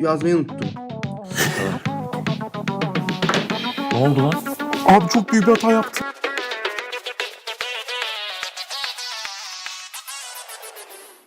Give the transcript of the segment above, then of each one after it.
yazmayı unuttum. Ne oldu lan? Abi çok büyük bir hata yaptım.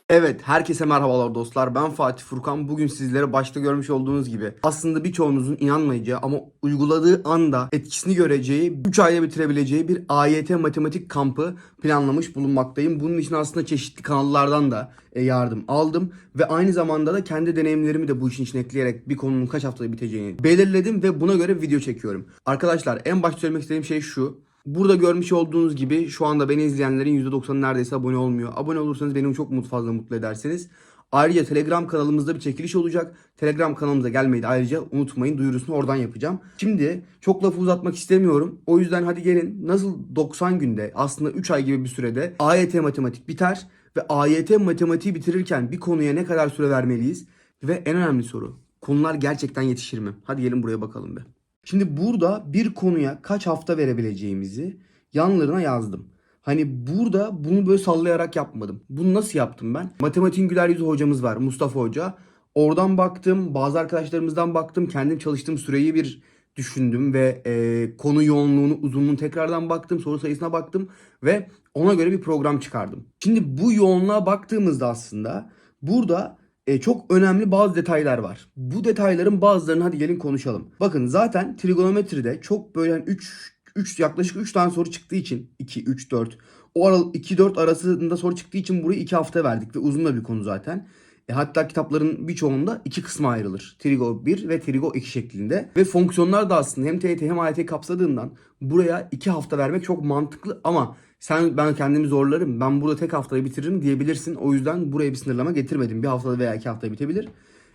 Evet, herkese merhabalar dostlar. Ben Fatih Furkan. Bugün sizlere başta görmüş olduğunuz gibi aslında birçoğunuzun inanmayacağı ama uyguladığı anda etkisini göreceği, 3 ayda bitirebileceği bir AYT matematik kampı planlamış bulunmaktayım. Bunun için aslında çeşitli kanallardan da e, yardım aldım ve aynı zamanda da kendi deneyimlerimi de bu işin içine ekleyerek bir konunun kaç haftada biteceğini belirledim ve buna göre video çekiyorum. Arkadaşlar en başta söylemek istediğim şey şu. Burada görmüş olduğunuz gibi şu anda beni izleyenlerin %90'ı neredeyse abone olmuyor. Abone olursanız beni çok mutlu fazla mutlu edersiniz. Ayrıca Telegram kanalımızda bir çekiliş olacak. Telegram kanalımıza gelmeyi de ayrıca unutmayın. Duyurusunu oradan yapacağım. Şimdi çok lafı uzatmak istemiyorum. O yüzden hadi gelin nasıl 90 günde aslında 3 ay gibi bir sürede AYT matematik biter ve AYT matematiği bitirirken bir konuya ne kadar süre vermeliyiz? Ve en önemli soru konular gerçekten yetişir mi? Hadi gelin buraya bakalım bir. Şimdi burada bir konuya kaç hafta verebileceğimizi yanlarına yazdım. Hani burada bunu böyle sallayarak yapmadım. Bunu nasıl yaptım ben? Matematiğin güler yüzü hocamız var Mustafa Hoca. Oradan baktım, bazı arkadaşlarımızdan baktım. Kendim çalıştığım süreyi bir düşündüm ve e, konu yoğunluğunu, uzunluğunu tekrardan baktım. Soru sayısına baktım ve ona göre bir program çıkardım. Şimdi bu yoğunluğa baktığımızda aslında burada e, çok önemli bazı detaylar var. Bu detayların bazılarını hadi gelin konuşalım. Bakın zaten trigonometride çok böyle 3 3 yaklaşık 3 tane soru çıktığı için 2 3 4 o aralık 2 4 arasında soru çıktığı için burayı 2 hafta verdik ve uzun da bir konu zaten. E, hatta kitapların birçoğunda iki kısma ayrılır. Trigo 1 ve Trigo 2 şeklinde. Ve fonksiyonlar da aslında hem TYT hem AYT kapsadığından buraya 2 hafta vermek çok mantıklı ama sen ben kendimi zorlarım. Ben burada tek haftayı bitiririm diyebilirsin. O yüzden buraya bir sınırlama getirmedim. Bir haftada veya iki haftada bitebilir.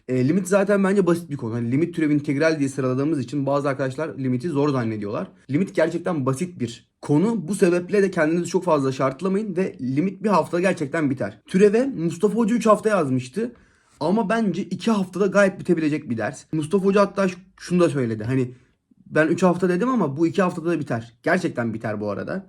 E, limit zaten bence basit bir konu. Hani limit türevi integral diye sıraladığımız için bazı arkadaşlar limiti zor zannediyorlar. Limit gerçekten basit bir konu. Bu sebeple de kendinizi çok fazla şartlamayın ve limit bir hafta gerçekten biter. Türeve Mustafa Hoca 3 hafta yazmıştı. Ama bence 2 haftada gayet bitebilecek bir ders. Mustafa Hoca hatta şunu da söyledi. Hani ben 3 hafta dedim ama bu 2 haftada da biter. Gerçekten biter bu arada.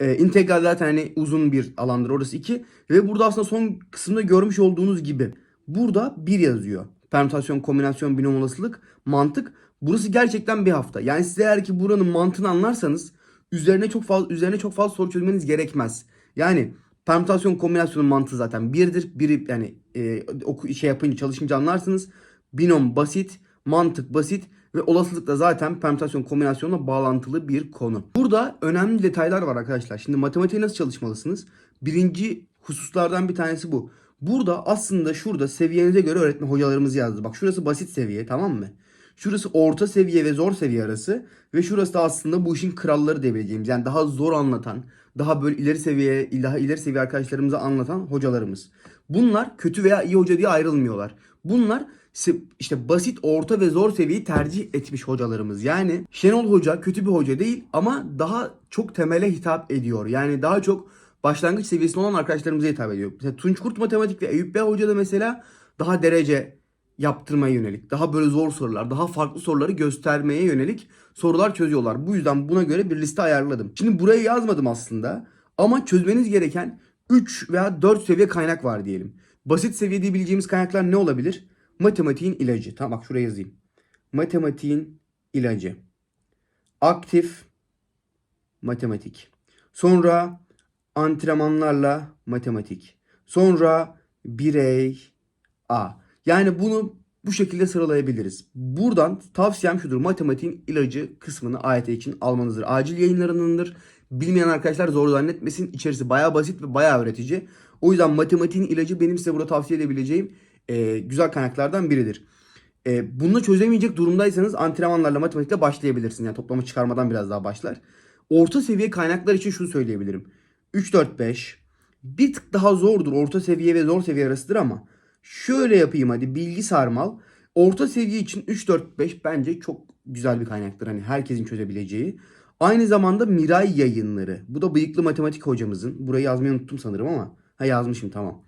Ee, integral zaten hani uzun bir alandır orası 2. Ve burada aslında son kısımda görmüş olduğunuz gibi burada 1 yazıyor. Permütasyon, kombinasyon, binom olasılık, mantık. Burası gerçekten bir hafta. Yani siz eğer ki buranın mantığını anlarsanız üzerine çok fazla üzerine çok fazla soru çözmeniz gerekmez. Yani permütasyon kombinasyonun mantığı zaten birdir. Biri yani e, oku, şey yapınca çalışınca anlarsınız. Binom basit, mantık basit ve olasılık da zaten permütasyon kombinasyonla bağlantılı bir konu. Burada önemli detaylar var arkadaşlar. Şimdi matematiğe nasıl çalışmalısınız? Birinci hususlardan bir tanesi bu. Burada aslında şurada seviyenize göre öğretmen hocalarımız yazdı. Bak şurası basit seviye tamam mı? Şurası orta seviye ve zor seviye arası. Ve şurası da aslında bu işin kralları diyebileceğimiz. Yani daha zor anlatan, daha böyle ileri seviye, daha ileri seviye arkadaşlarımıza anlatan hocalarımız. Bunlar kötü veya iyi hoca diye ayrılmıyorlar. Bunlar işte basit, orta ve zor seviyeyi tercih etmiş hocalarımız. Yani Şenol Hoca kötü bir hoca değil ama daha çok temele hitap ediyor. Yani daha çok başlangıç seviyesinde olan arkadaşlarımıza hitap ediyor. Mesela Tunç Kurt Matematik ve Eyüp Bey Hoca da mesela daha derece yaptırmaya yönelik, daha böyle zor sorular, daha farklı soruları göstermeye yönelik sorular çözüyorlar. Bu yüzden buna göre bir liste ayarladım. Şimdi buraya yazmadım aslında ama çözmeniz gereken 3 veya 4 seviye kaynak var diyelim. Basit seviye diyebileceğimiz kaynaklar ne olabilir? Matematiğin ilacı. Tamam bak şuraya yazayım. Matematiğin ilacı. Aktif matematik. Sonra antrenmanlarla matematik. Sonra birey A. Yani bunu bu şekilde sıralayabiliriz. Buradan tavsiyem şudur. Matematiğin ilacı kısmını AYT için almanızdır. Acil yayınlarındandır. Bilmeyen arkadaşlar zor zannetmesin. İçerisi bayağı basit ve bayağı öğretici. O yüzden matematiğin ilacı benim size burada tavsiye edebileceğim e, güzel kaynaklardan biridir. E, bunu çözemeyecek durumdaysanız antrenmanlarla matematikte başlayabilirsiniz. Yani toplama çıkarmadan biraz daha başlar. Orta seviye kaynaklar için şunu söyleyebilirim. 3, 4, 5 bir tık daha zordur. Orta seviye ve zor seviye arasıdır ama şöyle yapayım hadi bilgi sarmal. Orta seviye için 3, 4, 5 bence çok güzel bir kaynaktır. Hani herkesin çözebileceği. Aynı zamanda Miray yayınları. Bu da bıyıklı matematik hocamızın. Burayı yazmayı unuttum sanırım ama. Ha yazmışım tamam.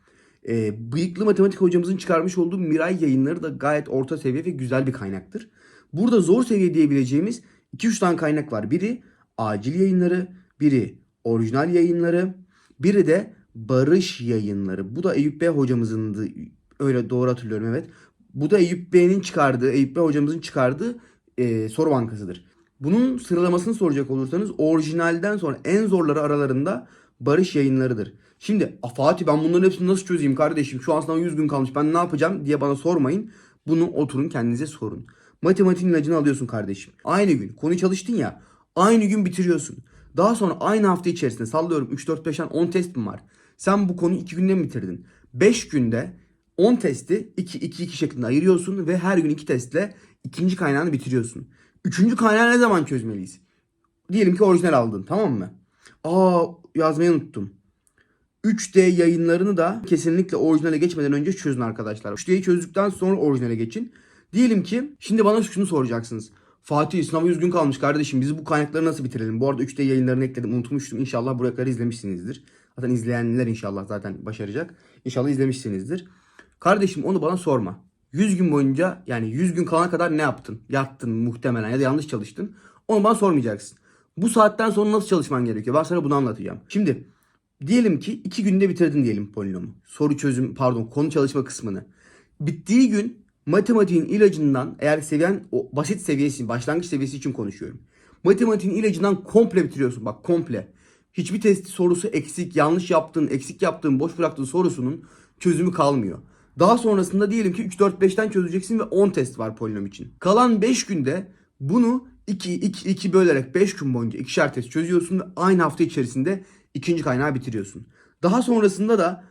Ee, bıyıklı matematik hocamızın çıkarmış olduğu Miray yayınları da gayet orta seviye ve güzel bir kaynaktır. Burada zor seviye diyebileceğimiz 2-3 tane kaynak var. Biri acil yayınları, biri orijinal yayınları, biri de Barış yayınları. Bu da Eyüp Bey hocamızın öyle doğru hatırlıyorum evet. Bu da Eyüp Bey'in çıkardığı, Eyüp Bey hocamızın çıkardığı e, soru bankasıdır. Bunun sıralamasını soracak olursanız orijinalden sonra en zorları aralarında Barış yayınlarıdır. Şimdi "A, Fatih ben bunların hepsini nasıl çözeyim kardeşim? Şu an sınava 100 gün kalmış ben ne yapacağım diye bana sormayın. Bunu oturun kendinize sorun. Matematiğin ilacını alıyorsun kardeşim. Aynı gün konu çalıştın ya aynı gün bitiriyorsun. Daha sonra aynı hafta içerisinde sallıyorum 3, 4, 5'ten 10 test mi var? Sen bu konuyu 2 günde mi bitirdin? 5 günde 10 testi 2 2 2 şeklinde ayırıyorsun ve her gün 2 testle ikinci kaynağını bitiriyorsun. Üçüncü kaynağı ne zaman çözmeliyiz? Diyelim ki orijinal aldın tamam mı? Aa yazmayı unuttum. 3D yayınlarını da kesinlikle orijinale geçmeden önce çözün arkadaşlar. 3D'yi çözdükten sonra orijinale geçin. Diyelim ki şimdi bana şunu soracaksınız. Fatih sınava 100 gün kalmış kardeşim biz bu kaynakları nasıl bitirelim? Bu arada 3D yayınlarını ekledim unutmuştum. İnşallah buraya kadar izlemişsinizdir. Zaten izleyenler inşallah zaten başaracak. İnşallah izlemişsinizdir. Kardeşim onu bana sorma. 100 gün boyunca yani 100 gün kalana kadar ne yaptın? Yattın muhtemelen ya da yanlış çalıştın. Onu bana sormayacaksın. Bu saatten sonra nasıl çalışman gerekiyor? Ben sana bunu anlatacağım. Şimdi diyelim ki 2 günde bitirdin diyelim polinomu. Soru çözüm pardon konu çalışma kısmını. Bittiği gün matematiğin ilacından eğer seviyen o basit seviyesi başlangıç seviyesi için konuşuyorum. Matematiğin ilacından komple bitiriyorsun bak komple. Hiçbir testi sorusu eksik, yanlış yaptığın, eksik yaptığın, boş bıraktığın sorusunun çözümü kalmıyor. Daha sonrasında diyelim ki 3 4 5'ten çözeceksin ve 10 test var polinom için. Kalan 5 günde bunu 2 2 2 bölerek 5 gün boyunca ikişer test çözüyorsun ve aynı hafta içerisinde ikinci kaynağı bitiriyorsun. Daha sonrasında da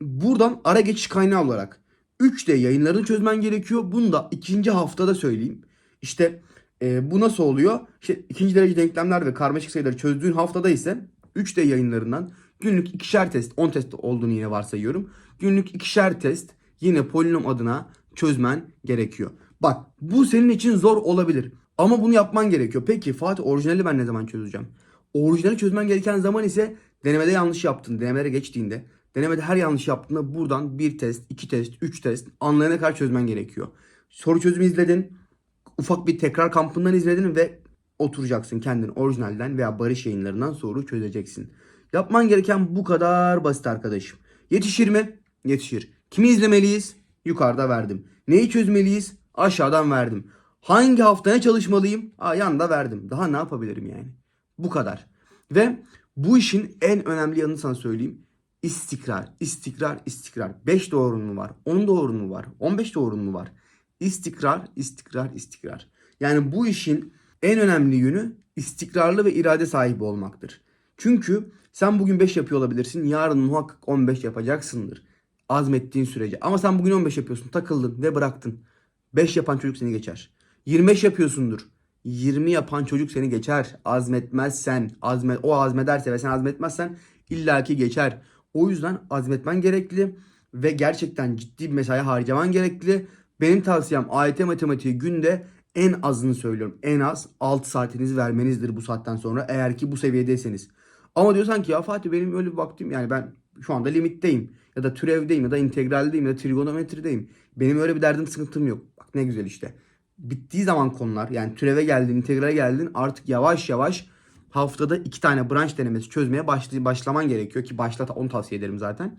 buradan ara geçiş kaynağı olarak 3D yayınlarını çözmen gerekiyor. Bunu da ikinci haftada söyleyeyim. İşte e, bu nasıl oluyor? İşte ikinci derece denklemler ve karmaşık sayıları çözdüğün haftada ise 3D yayınlarından günlük ikişer test, 10 test olduğunu yine varsayıyorum. Günlük ikişer test yine polinom adına çözmen gerekiyor. Bak bu senin için zor olabilir. Ama bunu yapman gerekiyor. Peki Fatih orijinali ben ne zaman çözeceğim? Orijinali çözmen gereken zaman ise denemede yanlış yaptın. Denemelere geçtiğinde denemede her yanlış yaptığında buradan bir test, iki test, üç test anlayana kadar çözmen gerekiyor. Soru çözümü izledin. Ufak bir tekrar kampından izledin ve oturacaksın kendin orijinalden veya barış yayınlarından soru çözeceksin. Yapman gereken bu kadar basit arkadaşım. Yetişir mi? Yetişir. Kimi izlemeliyiz? Yukarıda verdim. Neyi çözmeliyiz? Aşağıdan verdim. Hangi haftaya çalışmalıyım? Aa, yanında verdim. Daha ne yapabilirim yani? Bu kadar. Ve bu işin en önemli yanını sana söyleyeyim. İstikrar, istikrar, istikrar. 5 doğrun mu var? 10 doğrun mu var? 15 doğrun mu var? İstikrar, istikrar, istikrar. Yani bu işin en önemli yönü istikrarlı ve irade sahibi olmaktır. Çünkü sen bugün 5 yapıyor olabilirsin. Yarın muhakkak 15 yapacaksındır. Azmettiğin sürece. Ama sen bugün 15 yapıyorsun. Takıldın ve bıraktın. 5 yapan çocuk seni geçer. 25 yapıyorsundur. 20 yapan çocuk seni geçer. Azmetmezsen, azme, o azmederse ve sen azmetmezsen illaki geçer. O yüzden azmetmen gerekli ve gerçekten ciddi bir mesai harcaman gerekli. Benim tavsiyem AYT matematiği günde en azını söylüyorum. En az 6 saatinizi vermenizdir bu saatten sonra eğer ki bu seviyedeyseniz. Ama diyorsan ki ya Fatih benim öyle bir vaktim yani ben şu anda limitteyim ya da türevdeyim ya da integraldeyim ya da trigonometrideyim. Benim öyle bir derdim sıkıntım yok. Bak ne güzel işte. Bittiği zaman konular yani türeve geldin, integrale geldin artık yavaş yavaş haftada iki tane branş denemesi çözmeye başlay başlaman gerekiyor ki başla onu tavsiye ederim zaten.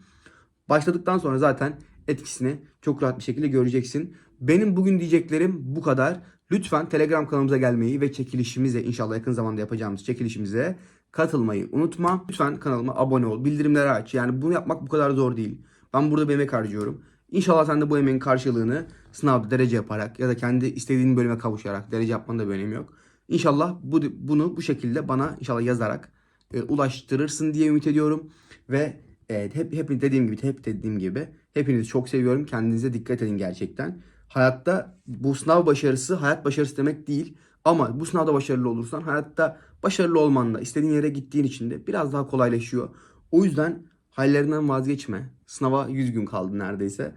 Başladıktan sonra zaten etkisini çok rahat bir şekilde göreceksin. Benim bugün diyeceklerim bu kadar. Lütfen Telegram kanalımıza gelmeyi ve çekilişimize inşallah yakın zamanda yapacağımız çekilişimize katılmayı unutma. Lütfen kanalıma abone ol, bildirimleri aç. Yani bunu yapmak bu kadar zor değil. Ben burada bir emek harcıyorum. İnşallah sen de bu emeğin karşılığını sınavda derece yaparak ya da kendi istediğin bölüme kavuşarak derece yapmanın da bir önemi yok. İnşallah bu, bunu bu şekilde bana inşallah yazarak e, ulaştırırsın diye ümit ediyorum. Ve evet, hep, hep dediğim gibi hep dediğim gibi hepinizi çok seviyorum. Kendinize dikkat edin gerçekten. Hayatta bu sınav başarısı hayat başarısı demek değil. Ama bu sınavda başarılı olursan hayatta başarılı olmanla istediğin yere gittiğin için de biraz daha kolaylaşıyor. O yüzden hayallerinden vazgeçme. Sınava 100 gün kaldı neredeyse.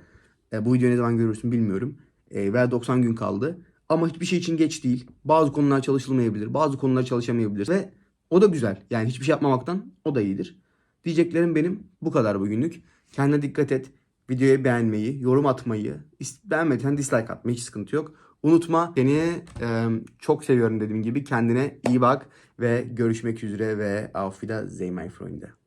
E, bu videoyu ne zaman görürsün bilmiyorum. E, veya 90 gün kaldı. Ama hiçbir şey için geç değil. Bazı konular çalışılmayabilir. Bazı konular çalışamayabilir. Ve o da güzel. Yani hiçbir şey yapmamaktan o da iyidir. Diyeceklerim benim bu kadar bugünlük. Kendine dikkat et. Videoyu beğenmeyi, yorum atmayı, beğenmediysen dislike atmayı hiç sıkıntı yok. Unutma seni e, çok seviyorum dediğim gibi. Kendine iyi bak ve görüşmek üzere ve auf Wiedersehen my Freunde.